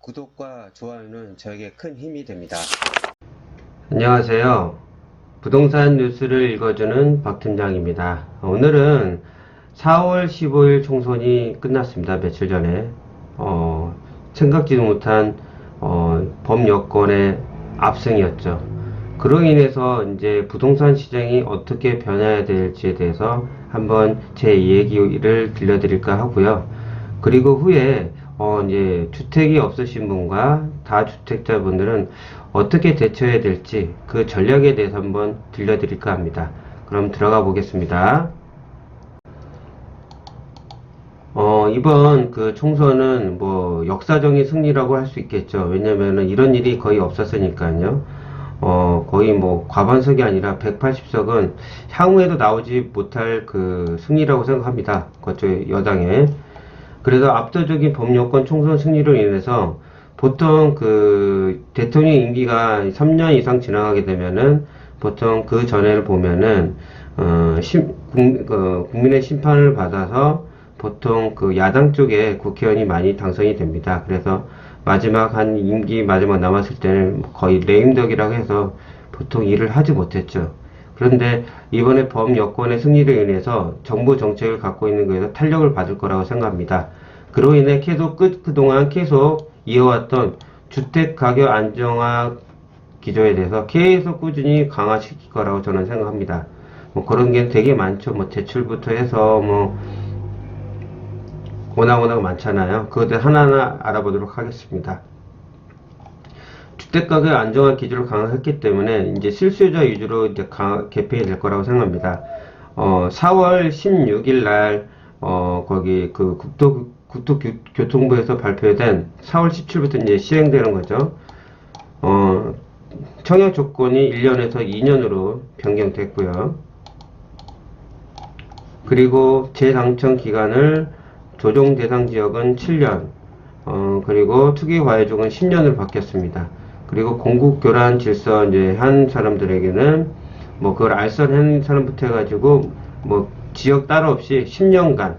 구독과 좋아요는 저에게 큰 힘이 됩니다. 안녕하세요. 부동산 뉴스를 읽어주는 박 팀장입니다. 오늘은 4월 15일 총선이 끝났습니다. 며칠 전에 어, 생각지도 못한 어, 범여권의 압승이었죠. 그로 인해서 이제 부동산 시장이 어떻게 변해야 될지에 대해서 한번 제 얘기를 들려드릴까 하고요. 그리고 후에 어, 이제 주택이 없으신 분과 다주택자분들은 어떻게 대처해야 될지 그 전략에 대해서 한번 들려드릴까 합니다. 그럼 들어가 보겠습니다. 어, 이번 그 총선은 뭐 역사적인 승리라고 할 수 있겠죠. 왜냐면은 이런 일이 거의 없었으니까요. 어, 거의 뭐 과반석이 아니라 180석은 향후에도 나오지 못할 그 승리라고 생각합니다. 그쪽 여당에. 그래서 압도적인 법요건 총선 승리로 인해서 보통 그 대통령 임기가 3년 이상 지나가게 되면은 보통 그 전에를 보면은 어, 심, 국, 어, 국민의 심판을 받아서 보통 그 야당 쪽에 국회의원이 많이 당선이 됩니다. 그래서 마지막 한 임기 마지막 남았을 때는 거의 레임덕이라고 해서 보통 일을 하지 못했죠. 그런데 이번에 범 여권의 승리로 인해서 정부 정책을 갖고 있는 거에서 탄력을 받을 거라고 생각합니다. 그로 인해 계속 끝, 그동안 계속 이어왔던 주택 가격 안정화 기조에 대해서 계속 꾸준히 강화시킬 거라고 저는 생각합니다. 뭐 그런 게 되게 많죠. 뭐 대출부터 해서 뭐 워낙 워낙 많잖아요. 그것들 하나하나 알아보도록 하겠습니다. 주택 가격 안정화 기조를 강화했기 때문에 이제 실수요자 위주로 이제 강, 개편이 될 거라고 생각합니다. 어, 4월 16일 날, 어, 거기 그 국토, 국토교통부에서 발표된 4월 17일부터 이제 시행되는 거죠. 어, 청약 조건이 1년에서 2년으로 변경됐고요. 그리고 재당첨 기간을 조정 대상 지역은 7년, 어, 그리고 투기 과외족은 10년으로 바뀌었습니다. 그리고 공국 교란 질서 이제 한 사람들에게는 뭐 그걸 알선한 사람부터 해가지고 뭐 지역 따로 없이 10년간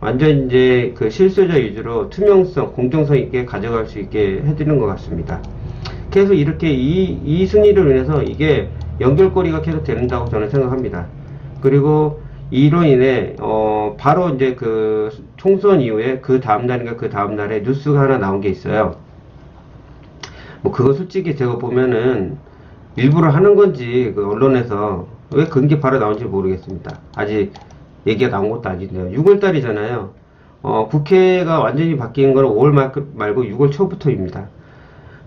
완전 이제 그 실수자 위주로 투명성, 공정성 있게 가져갈 수 있게 해드리는 것 같습니다. 계속 이렇게 이, 이 승리로 인해서 이게 연결고리가 계속 된다고 저는 생각합니다. 그리고 이로 인해 어 바로 이제 그 총선 이후에 그 다음 날인가 그 다음 날에 뉴스가 하나 나온 게 있어요. 뭐 그거 솔직히 제가 보면은 일부러 하는 건지 그 언론에서 왜 그런 게 바로 나온지 모르겠습니다. 아직 얘기가 나온 것도 아닌데요. 6월 달이잖아요. 어 국회가 완전히 바뀐 건 5월 말, 말고 6월 초부터입니다.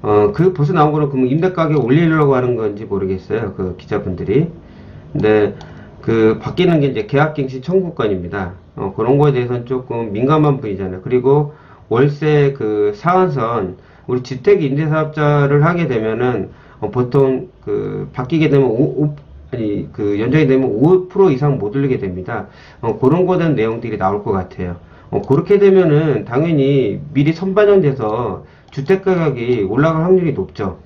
어 그 벌써 나온 거는 그럼 임대 가격 올리려고 하는 건지 모르겠어요. 그 기자분들이. 근데 그 바뀌는 게 이제 계약갱신 청구권입니다. 어, 그런 거에 대해서는 조금 민감한 분이잖아요. 그리고 월세 그 상한선 우리 주택 임대사업자를 하게 되면은 어, 보통 그 바뀌게 되면 오, 오, 아니 그 연장이 되면 5% 이상 못 올리게 됩니다. 어, 그런 대한 내용들이 나올 것 같아요. 어, 그렇게 되면은 당연히 미리 선반영돼서 주택 가격이 올라갈 확률이 높죠.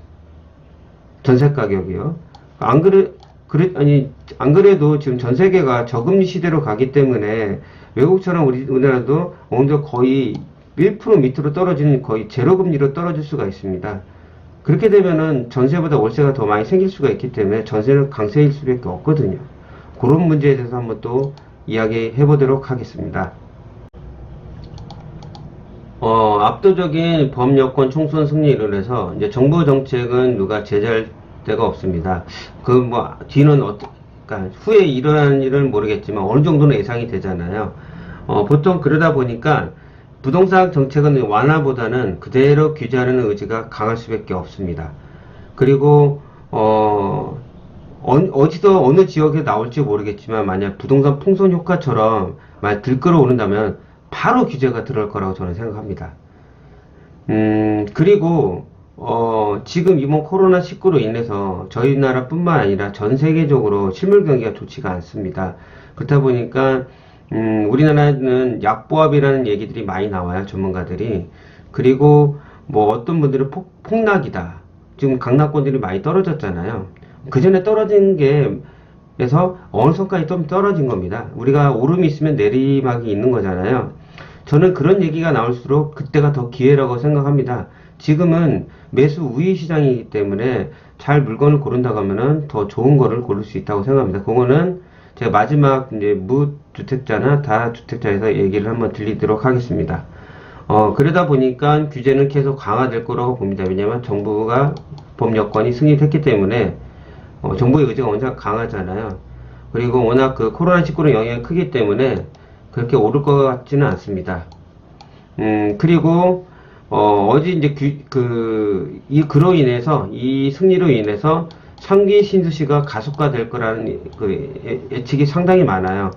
전세 가격이요. 안 그래 그래, 아니, 안 그래도 지금 전 세계가 저금리 시대로 가기 때문에 외국처럼 우리, 우리나라도 어느 정도 거의 1% 밑으로 떨어지는 거의 제로 금리로 떨어질 수가 있습니다. 그렇게 되면은 전세보다 월세가 더 많이 생길 수가 있기 때문에 전세는 강세일 수밖에 없거든요. 그런 문제에 대해서 한번 또 이야기해 보도록 하겠습니다. 어, 압도적인 범여권 총선 승리를 해서 이제 정부 정책은 누가 제재할 데가 없습니다. 그 뭐 뒤는 어떠, 그러니까 후에 일어나는 일은 모르겠지만 어느 정도는 예상이 되잖아요. 어, 보통 그러다 보니까 부동산 정책은 완화보다는 그대로 규제하려는 의지가 강할 수밖에 없습니다. 그리고 어, 어, 디서 어느 지역에 나올지 모르겠지만 만약 부동산 풍선 효과처럼 만약 들끓어 오른다면 바로 규제가 들어갈 거라고 저는 생각합니다. 음, 그리고 어, 지금 이번 코로나19로 인해서 저희 나라뿐만 아니라 전 세계적으로 실물 경기가 좋지가 않습니다. 그렇다 보니까 음, 우리나라는 약보합이라는 얘기들이 많이 나와요, 전문가들이. 그리고 뭐 어떤 분들은 폭, 폭락이다. 지금 강남권들이 많이 떨어졌잖아요. 그 전에 떨어진 게, 에서 어느 선까지 좀 떨어진 겁니다. 우리가 오름이 있으면 내리막이 있는 거잖아요. 저는 그런 얘기가 나올수록 그때가 더 기회라고 생각합니다. 지금은 매수 우위 시장이기 때문에 잘 물건을 고른다고 하면은 더 좋은 거를 고를 수 있다고 생각합니다. 그거는 제가 마지막 이제 무 주택자나 다주택자에서 얘기를 한번 들리도록 하겠습니다. 어, 그러다 보니까 규제는 계속 강화될 거라고 봅니다. 왜냐하면 정부가 법 여건이 승인됐기 때문에 어, 정부의 의지가 워낙 강하잖아요. 그리고 워낙 그 코로나19로 영향이 크기 때문에 그렇게 오를 것 같지는 않습니다. 음, 그리고, 어, 어제 이제 규, 그, 이, 그로 인해서, 이 승리로 인해서 상기 신수시가 가속화될 거라는 그 예- 예측이 상당히 많아요.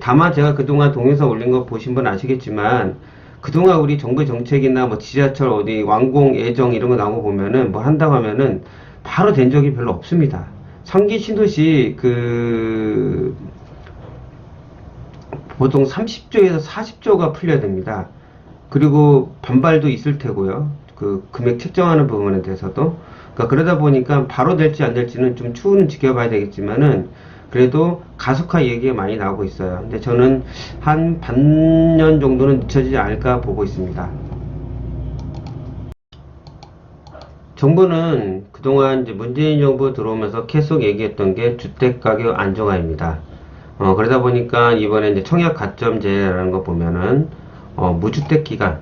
다만 제가 그동안 동영상 올린 거 보신 분 아시겠지만, 그동안 우리 정부 정책이나 뭐 지하철 어디 완공 예정 이런 거거 보면은 뭐 한다고 하면은 바로 된 적이 별로 없습니다. 상기 신도시 그 보통 30조에서 40조가 풀려야 됩니다. 그리고 반발도 있을 테고요. 그 금액 책정하는 부분에 대해서도. 그러니까 그러다 보니까 바로 될지 안 될지는 좀 추후는 지켜봐야 되겠지만은 그래도 가속화 얘기가 많이 나오고 있어요. 근데 저는 한 반년 정도는 늦춰지지 않을까 보고 있습니다. 정부는 그동안 이제 문재인 정부 들어오면서 계속 얘기했던 게 주택 가격 안정화입니다. 어, 그러다 보니까 이번에 이제 청약 가점제라는 거 보면은, 어, 무주택 기간,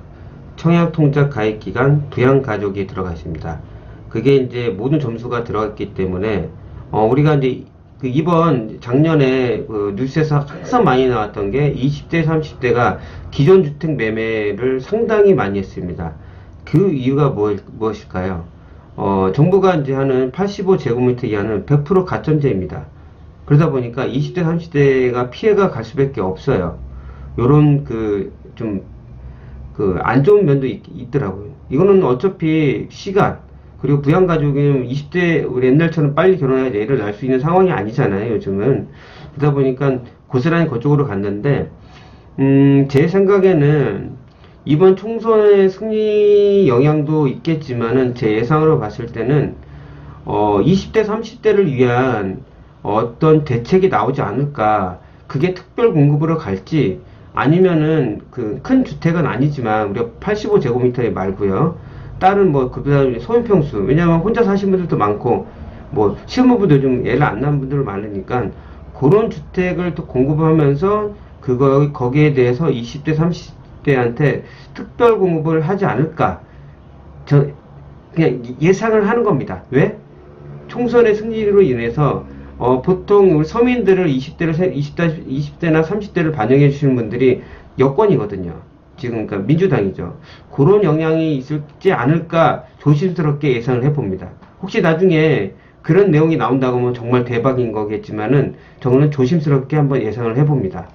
청약 통장 가입 기간, 부양 가족이 들어가 있습니다. 그게 이제 모든 점수가 들어갔기 때문에, 어, 우리가 이제 그 이번 작년에 그 뉴스에서 항상 많이 나왔던 게 20대, 30대가 기존 주택 매매를 상당히 많이 했습니다. 그 이유가 뭐, 무엇일까요? 어, 정부가 이제 하는 85제곱미터 이하는 100% 가점제입니다. 그러다 보니까 20대, 30대가 피해가 갈 수밖에 없어요. 요런 그, 좀, 그, 안 좋은 면도 있, 있더라고요. 이거는 어차피 시간, 그리고 부양 가족은 20대, 우리 옛날처럼 빨리 결혼해야 애를 낳을 수 있는 상황이 아니잖아요, 요즘은. 그러다 보니까 고스란히 그쪽으로 갔는데, 음, 제 생각에는 이번 총선의 승리 영향도 있겠지만은 제 예상으로 봤을 때는 어, 20대, 30대를 위한 어떤 대책이 나오지 않을까. 그게 특별 공급으로 갈지 아니면은 그 큰 주택은 아니지만 우리가 85제곱미터 말고요. 다른 뭐 그다음에 소형평수 왜냐면 혼자 사시는 분들도 많고 뭐 시부모분들 좀 애를 안 낳은 분들 많으니까 그런 주택을 또 공급하면서 그거 거기에 대해서 20대 30대한테 특별 공급을 하지 않을까 저 그냥 예상을 하는 겁니다. 왜? 총선의 승리로 인해서 어, 보통 우리 서민들을 20대를 20대 20대나 30대를 반영해 주시는 분들이 여권이거든요. 지금 그러니까 민주당이죠. 그런 영향이 있을지 않을까 조심스럽게 예상을 해봅니다. 혹시 나중에 그런 내용이 나온다고 하면 정말 대박인 거겠지만은 저는 조심스럽게 한번 예상을 해봅니다.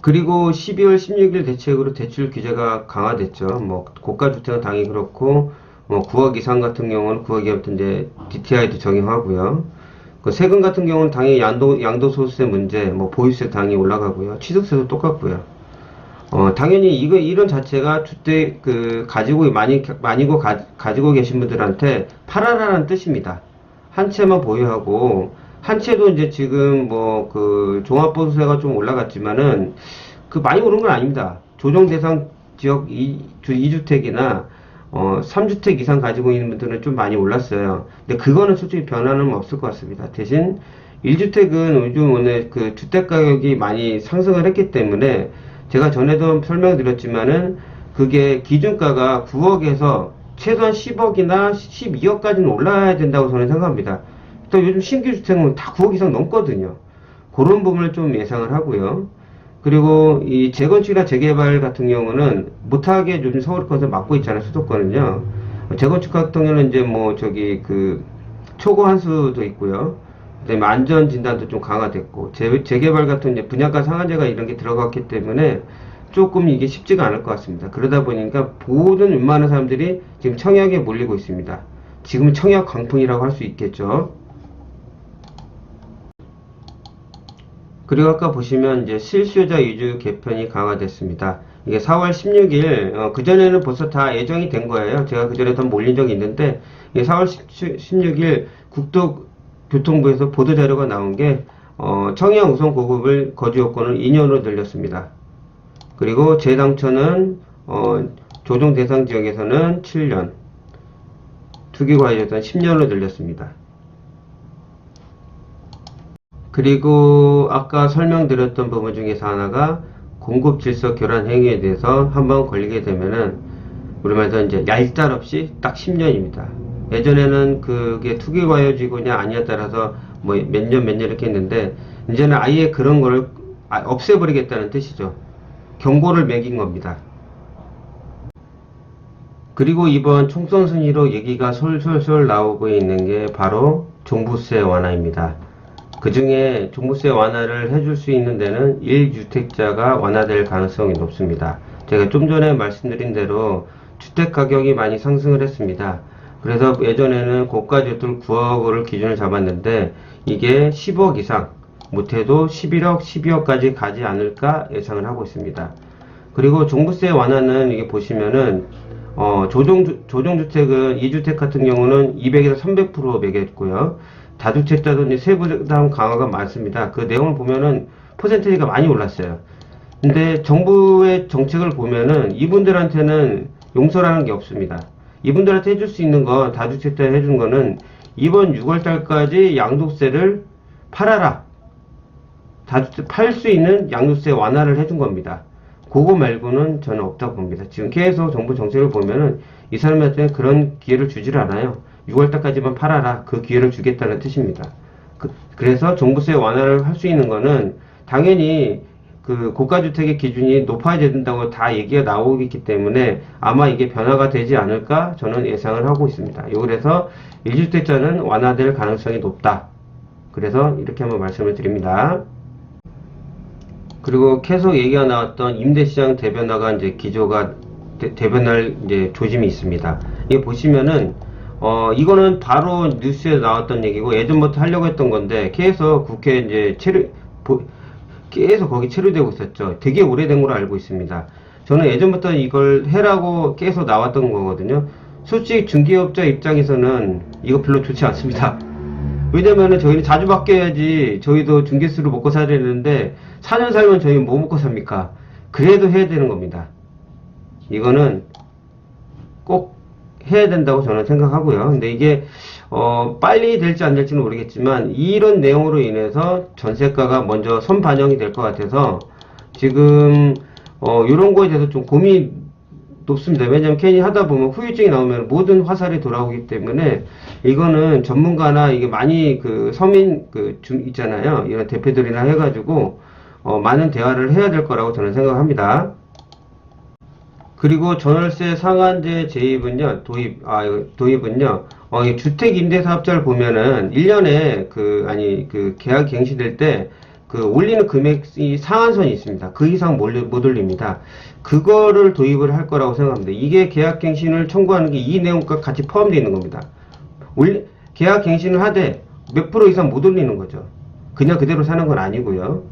그리고 12월 16일 대책으로 대출 규제가 강화됐죠. 뭐 고가 주택은 당연히 그렇고 뭐 9억 이상 같은 경우는 9억 이하부터 이제 DTI도 적용하고요. 그 세금 같은 경우는 당연히 양도 양도소득세 문제, 뭐 보유세 당연히 올라가고요. 취득세도 똑같고요. 어, 당연히 이거 이런 자체가 주택 그 가지고 많이 많이고 가, 가지고 계신 분들한테 팔아라는 뜻입니다. 한 채만 보유하고 한 채도 이제 지금 뭐 그 종합보수세가 좀 올라갔지만은 그 많이 오른 건 아닙니다. 조정 대상 지역 이, 주 2주택이나 어, 3주택 이상 가지고 있는 분들은 좀 많이 올랐어요. 근데 그거는 솔직히 변화는 없을 것 같습니다. 대신 1주택은 요즘 오늘 그 주택 가격이 많이 상승을 했기 때문에 제가 전에도 설명드렸지만은 그게 기준가가 9억에서 최소한 10억이나 12억까지는 올라야 된다고 저는 생각합니다. 또 요즘 신규 주택은 다 9억 이상 넘거든요. 그런 부분을 좀 예상을 하고요. 그리고 이 재건축이나 재개발 같은 경우는 못하게 요즘 서울 것을 막고 있잖아요. 수도권은요. 재건축 같은 경우는 이제 뭐 저기 그 초고 한수도 있고요. 그다음에 안전 진단도 좀 강화됐고 재, 재개발 같은 이제 분양가 상한제가 이런 게 들어갔기 때문에 조금 이게 쉽지가 않을 것 같습니다. 그러다 보니까 모든 웬만한 사람들이 지금 청약에 몰리고 있습니다. 지금은 청약 광풍이라고 할 수 있겠죠. 그리고 아까 보시면 이제 실수요자 위주 개편이 강화됐습니다. 이게 4월 16일, 어, 그전에는 벌써 다 예정이 된 거예요. 제가 그전에 한번 올린 적이 있는데, 이게 4월 16일 국토교통부에서 보도자료가 나온 게, 어, 청약 우선 고급을 거주 요건을 2년으로 늘렸습니다. 그리고 재당초는 어, 조정 대상 지역에서는 7년, 투기 과외에서는 10년으로 늘렸습니다. 그리고 아까 설명드렸던 부분 중에서 하나가 공급 질서 교란 행위에 대해서 한번 걸리게 되면은 우리 말해서 이제 얄짤 없이 딱 10년입니다. 예전에는 그게 투기과열지구냐 아니냐 따라서 뭐몇년 몇년 이렇게 했는데 이제는 아예 그런 거를 아- 없애버리겠다는 뜻이죠. 경고를 매긴 겁니다. 그리고 이번 총선 순위로 얘기가 솔솔솔 나오고 있는 게 바로 종부세 완화입니다. 그 중에 종부세 완화를 해줄 수 있는 데는 1주택자가 완화될 가능성이 높습니다. 제가 좀 전에 말씀드린 대로 주택 가격이 많이 상승을 했습니다. 그래서 예전에는 고가 주택 9억을 기준을 잡았는데 이게 10억 이상, 못해도 11억, 12억까지 가지 않을까 예상을 하고 있습니다. 그리고 종부세 완화는 이게 보시면은 어, 조정 조정주택은 2주택 같은 경우는 200에서 300% 매겼고요. 다주택자도 이제 세부담 강화가 많습니다. 그 내용을 보면은 퍼센테이지가 많이 올랐어요. 근데 정부의 정책을 보면은 이분들한테는 용서라는 게 없습니다. 이분들한테 해줄 수 있는 건 다주택자 해준 거는 이번 6월달까지 양도세를 팔아라. 다주택 팔 수 있는 양도세 완화를 해준 겁니다. 그거 말고는 저는 없다고 봅니다. 지금 계속 정부 정책을 보면은 이 사람한테 그런 기회를 주질 않아요. 6월달까지만 팔아라. 그 기회를 주겠다는 뜻입니다. 그, 래서 종부세 완화를 할 수 있는 거는 당연히 그 고가주택의 기준이 높아야 된다고 다 얘기가 나오기 때문에 아마 이게 변화가 되지 않을까 저는 예상을 하고 있습니다. 그래서 1주택자는 완화될 가능성이 높다. 그래서 이렇게 한번 말씀을 드립니다. 그리고 계속 얘기가 나왔던 임대시장 대변화가 이제 기조가 대, 대변할 이제 조짐이 있습니다. 이게 보시면은 어 이거는 바로 뉴스에 나왔던 얘기고 예전부터 하려고 했던 건데 계속 국회 이제 체류 보- 계속 거기 체류되고 있었죠. 되게 오래된 걸로 알고 있습니다. 저는 예전부터 이걸 해라고 계속 나왔던 거거든요. 솔직히 중개업자 입장에서는 이거 별로 좋지 않습니다. 왜냐면은 저희는 자주 바뀌어야지 저희도 중개수로 먹고 살아야 되는데 4년 살면 저희 뭐 먹고 삽니까? 그래도 해야 되는 겁니다. 이거는 꼭 해야 된다고 저는 생각하고요. 근데 이게 어, 빨리 될지 안 될지는 모르겠지만 이런 내용으로 인해서 전세가가 먼저 선 반영이 될 것 같아서 지금 어, 이런 거에 대해서 좀 고민이 높습니다. 왜냐면 괜히 하다 보면 후유증이 나오면 모든 화살이 돌아오기 때문에 이거는 전문가나 이게 많이 그 서민 그중 있잖아요. 이런 대표들이나 해가지고 어, 많은 대화를 해야 될 거라고 저는 생각합니다. 그리고 전월세 상한제 제입은요, 도입, 아, 도입은요, 어, 이 주택 임대 사 업자를 보면은 1년에 그, 아니, 그 계약 갱신될 때 그 올리는 금액이 상한선이 있습니다. 그 이상 못, 못 올립니다. 그거를 도입을 할 거라고 생각합니다. 이게 계약 갱신을 청구하는 게 이 내용과 같이 포함되어 있는 겁니다. 올리, 계약 갱신을 하되 몇 프로 이상 못 올리는 거죠. 그냥 그대로 사는 건 아니고요.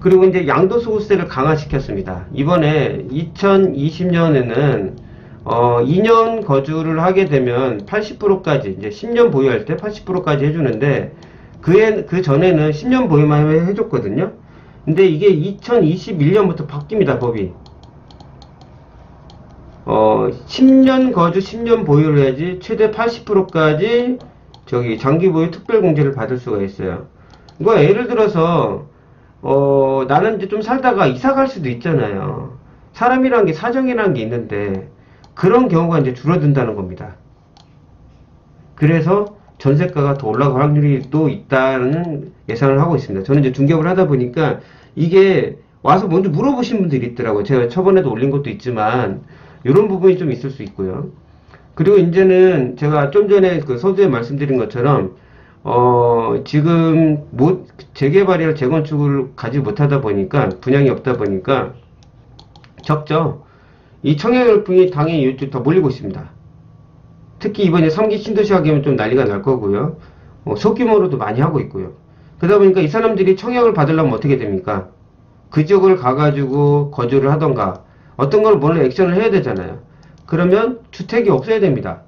그리고 이제 양도소득세를 강화시켰습니다. 이번에 2020년에는 어 2년 거주를 하게 되면 80%까지 이제 10년 보유할 때 80%까지 해주는데 그에 그 전에는 10년 보유만 해줬거든요. 근데 이게 2021년부터 바뀝니다 법이. 어 10년 거주 10년 보유를 해야지 최대 80%까지 저기 장기 보유 특별 공제를 받을 수가 있어요. 이거 예를 들어서 어, 나는 이제 좀 살다가 이사 갈 수도 있잖아요. 사람이란 게 사정이라는 게 있는데, 그런 경우가 이제 줄어든다는 겁니다. 그래서 전세가가 더 올라갈 확률이 또 있다는 예상을 하고 있습니다. 저는 이제 중개업을 하다 보니까 이게 와서 먼저 물어보신 분들이 있더라고요. 제가 저번에도 올린 것도 있지만, 이런 부분이 좀 있을 수 있고요. 그리고 이제는 제가 좀 전에 그 서두에 말씀드린 것처럼 어, 지금 못 재개발이나 재건축을 가지 못하다 보니까 분양이 없다 보니까 적죠. 이 청약 열풍이 당연히 이쪽 더 몰리고 있습니다. 특히 이번에 3기 신도시 하기면 좀 난리가 날 거고요. 어, 소규모로도 많이 하고 있고요. 그러다 보니까 이 사람들이 청약을 받으려면 어떻게 됩니까? 그 지역을 가가지고 거주를 하던가 어떤 걸 뭔가 액션을 해야 되잖아요. 그러면 주택이 없어야 됩니다.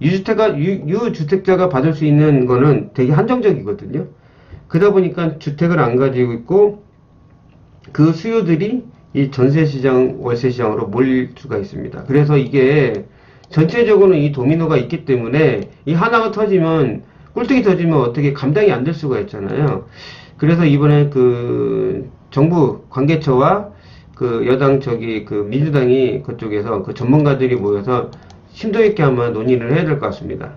유주택가, 유, 유주택자가 받을 수 있는 거는 되게 한정적이거든요. 그러다 보니까 주택을 안 가지고 있고, 그 수요들이 이 전세 시장, 월세 시장으로 몰릴 수가 있습니다. 그래서 이게 전체적으로는 이 도미노가 있기 때문에 이 하나가 터지면 꿀떡이 터지면 어떻게 감당이 안 될 수가 있잖아요. 그래서 이번에 그 정부 관계처와 그 여당 저기 그 민주당이 그쪽에서 그 전문가들이 모여서 심도 있게 한번 논의를 해야 될 것 같습니다.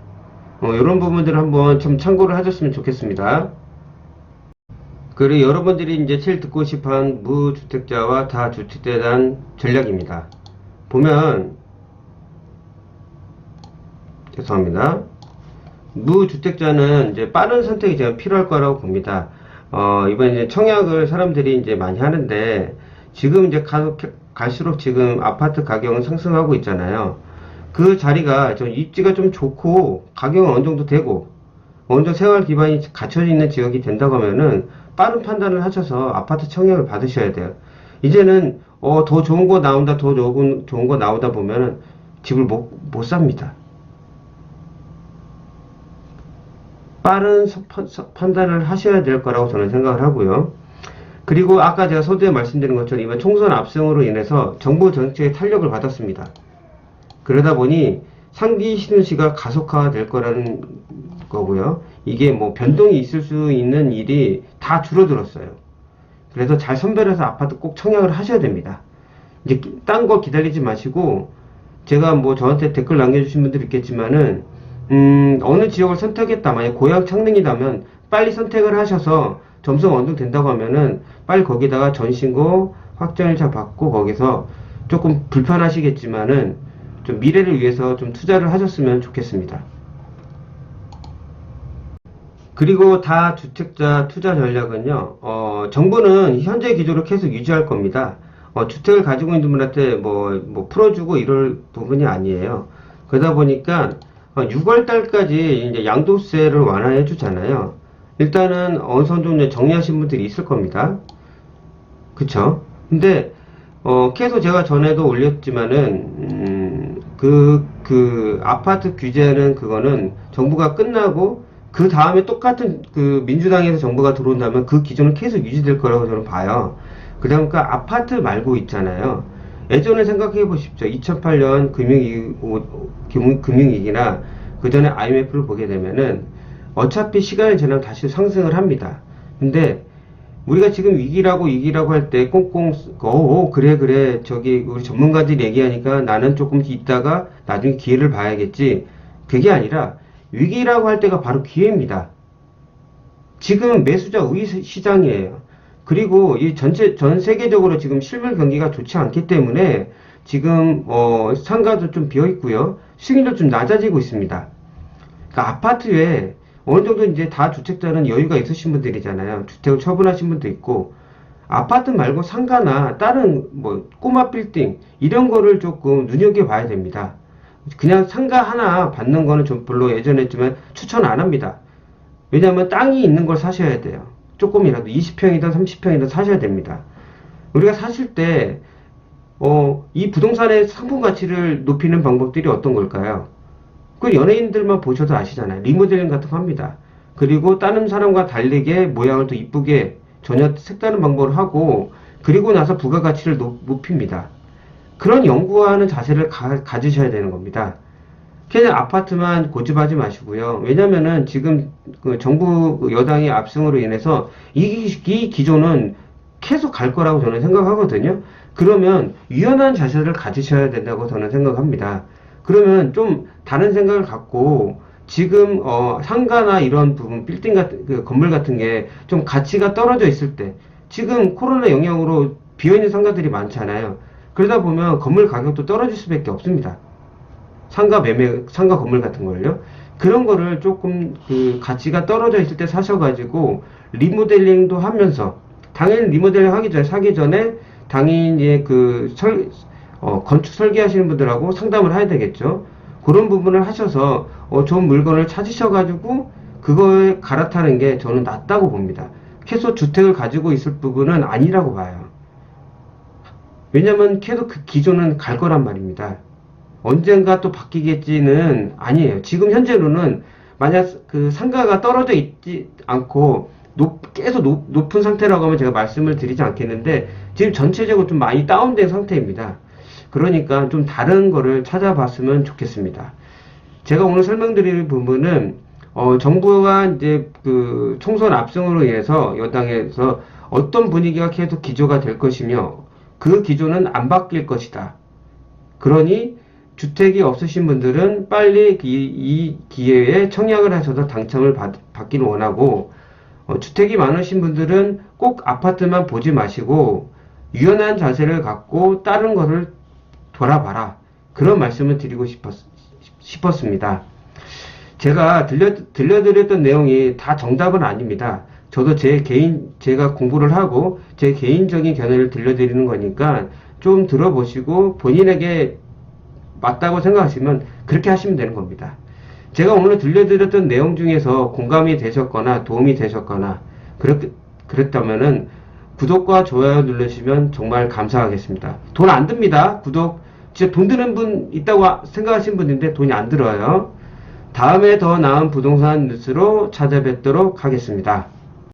어, 이런 부분들을 한번 좀 참고를 하셨으면 좋겠습니다. 그리고 여러분들이 이제 제일 듣고 싶어한 무주택자와 다주택자에 대한 전략입니다. 보면 죄송합니다. 무주택자는 이제 빠른 선택이 제가 필요할 거라고 봅니다. 어, 이번에 이제 청약을 사람들이 이제 많이 하는데 지금 이제 가, 갈수록 지금 아파트 가격은 상승하고 있잖아요. 그 자리가 좀 입지가 좀 좋고 가격은 어느 정도 되고 어느 정도 생활 기반이 갖춰져 있는 지역이 된다고 하면은 빠른 판단을 하셔서 아파트 청약을 받으셔야 돼요. 이제는 어, 더 좋은 거 나온다, 더 좋은, 좋은 거 나오다 보면은 집을 못, 못 삽니다. 빠른 판단을 하셔야 될 거라고 저는 생각을 하고요. 그리고 아까 제가 서두에 말씀드린 것처럼 이번 총선 압승으로 인해서 정부 정책의 탄력을 받았습니다. 그러다 보니 상기 신도시가 가속화될 거라는 거고요. 이게 뭐 변동이 있을 수 있는 일이 다 줄어들었어요. 그래서 잘 선별해서 아파트 꼭 청약을 하셔야 됩니다. 이제 딴 거 기다리지 마시고 제가 뭐 저한테 댓글 남겨주신 분들 있겠지만은 음, 어느 지역을 선택했다. 만약 고향 창릉이라면 빨리 선택을 하셔서 점수가 어느 정도 된다고 하면은 빨리 거기다가 전신고 확정일차 받고 거기서 조금 불편하시겠지만은 좀 미래를 위해서 좀 투자를 하셨으면 좋겠습니다. 그리고 다주택자 투자 전략은요, 어, 정부는 현재 기조를 계속 유지할 겁니다. 어, 주택을 가지고 있는 분한테 뭐, 뭐 풀어주고 이럴 부분이 아니에요. 그러다 보니까 6월 달까지 이제 양도세를 완화해 주잖아요. 일단은 어느 정도 정리하신 분들이 있을 겁니다. 그쵸? 근데, 어, 계속 제가 전에도 올렸지만은, 음, 그, 그, 아파트 규제는 그거는 정부가 끝나고, 그 다음에 똑같은 그 민주당에서 정부가 들어온다면 그 기준은 계속 유지될 거라고 저는 봐요. 그러니까 아파트 말고 있잖아요. 예전에 생각해 보십시오. 2008년 금융위기, 금- 금융위기나 그 전에 IMF를 보게 되면은 어차피 시간이 지나면 다시 상승을 합니다. 근데 우리가 지금 위기라고 위기라고 할 때 꽁꽁 어, 어 그래 그래 저기 우리 전문가들이 얘기하니까 나는 조금 있다가 나중에 기회를 봐야겠지. 그게 아니라 위기라고 할 때가 바로 기회입니다. 지금 매수자 우위 시- 시장이에요. 그리고 이 전체 전 세계적으로 지금 실물 경기가 좋지 않기 때문에 지금 어 상가도 좀 비어 있고요. 수익률도 좀 낮아지고 있습니다. 그러니까 아파트에 어느 정도 이제 다 주택자는 여유가 있으신 분들이잖아요. 주택을 처분하신 분도 있고 아파트 말고 상가나 다른 뭐 꼬마 빌딩 이런 거를 조금 눈여겨 봐야 됩니다. 그냥 상가 하나 받는 거는 좀 별로 예전에 했지만 추천 안 합니다. 왜냐하면 땅이 있는 걸 사셔야 돼요. 조금이라도 20평이든 30평이든 사셔야 됩니다. 우리가 사실 때, 어, 이 부동산의 상품 가치를 높이는 방법들이 어떤 걸까요? 그 연예인들만 보셔도 아시잖아요. 리모델링 같은 거 합니다. 그리고 다른 사람과 다르게 모양을 더 이쁘게 전혀 색다른 방법을 하고, 그리고 나서 부가가치를 높, 높입니다. 그런 연구하는 자세를 가, 가지셔야 되는 겁니다. 그냥 아파트만 고집하지 마시고요. 왜냐면은 지금 그 정부 여당의 압승으로 인해서 이, 이 기조는 계속 갈 거라고 저는 생각하거든요. 그러면 유연한 자세를 가지셔야 된다고 저는 생각합니다. 그러면 좀 다른 생각을 갖고 지금 어 상가나 이런 부분 빌딩 같은 그 건물 같은 게 좀 가치가 떨어져 있을 때 지금 코로나 영향으로 비어 있는 상가들이 많잖아요. 그러다 보면 건물 가격도 떨어질 수밖에 없습니다. 상가 매매, 상가 건물 같은 걸요. 그런 거를 조금 그 가치가 떨어져 있을 때 사셔가지고 리모델링도 하면서 당연히 리모델링 하기 전에 사기 전에 당연히 그 설, 어, 건축 설계하시는 분들하고 상담을 해야 되겠죠. 그런 부분을 하셔서 어, 좋은 물건을 찾으셔가지고 그거에 갈아타는 게 저는 낫다고 봅니다. 계속 주택을 가지고 있을 부분은 아니라고 봐요. 왜냐면 계속 그 기존은 갈 거란 말입니다. 언젠가 또 바뀌겠지는 아니에요. 지금 현재로는 만약 그 상가가 떨어져 있지 않고 높, 계속 높, 높은 상태라고 하면 제가 말씀을 드리지 않겠는데 지금 전체적으로 좀 많이 다운된 상태입니다. 그러니까 좀 다른 거를 찾아봤으면 좋겠습니다. 제가 오늘 설명드릴 부분은 어, 정부가 이제 그 총선 압승으로 인해서 여당에서 어떤 분위기가 계속 기조가 될 것이며 그 기조는 안 바뀔 것이다. 그러니 주택이 없으신 분들은 빨리 이, 이 기회에 청약을 하셔서 당첨을 받, 받기를 원하고 어, 주택이 많으신 분들은 꼭 아파트만 보지 마시고 유연한 자세를 갖고 다른 것을 돌아봐라. 그런 말씀을 드리고 싶었, 싶었습니다. 제가 들려, 들려드렸던 내용이 다 정답은 아닙니다. 저도 제 개인, 제가 공부를 하고 제 개인적인 견해를 들려드리는 거니까 좀 들어보시고 본인에게 맞다고 생각하시면 그렇게 하시면 되는 겁니다. 제가 오늘 들려드렸던 내용 중에서 공감이 되셨거나 도움이 되셨거나 그렇, 그랬다면은 구독과 좋아요 누르시면 정말 감사하겠습니다. 돈 안 듭니다. 구독. 진짜 돈 드는 분 있다고 생각하시는 분인데 돈이 안 들어요. 다음에 더 나은 부동산 뉴스로 찾아뵙도록 하겠습니다.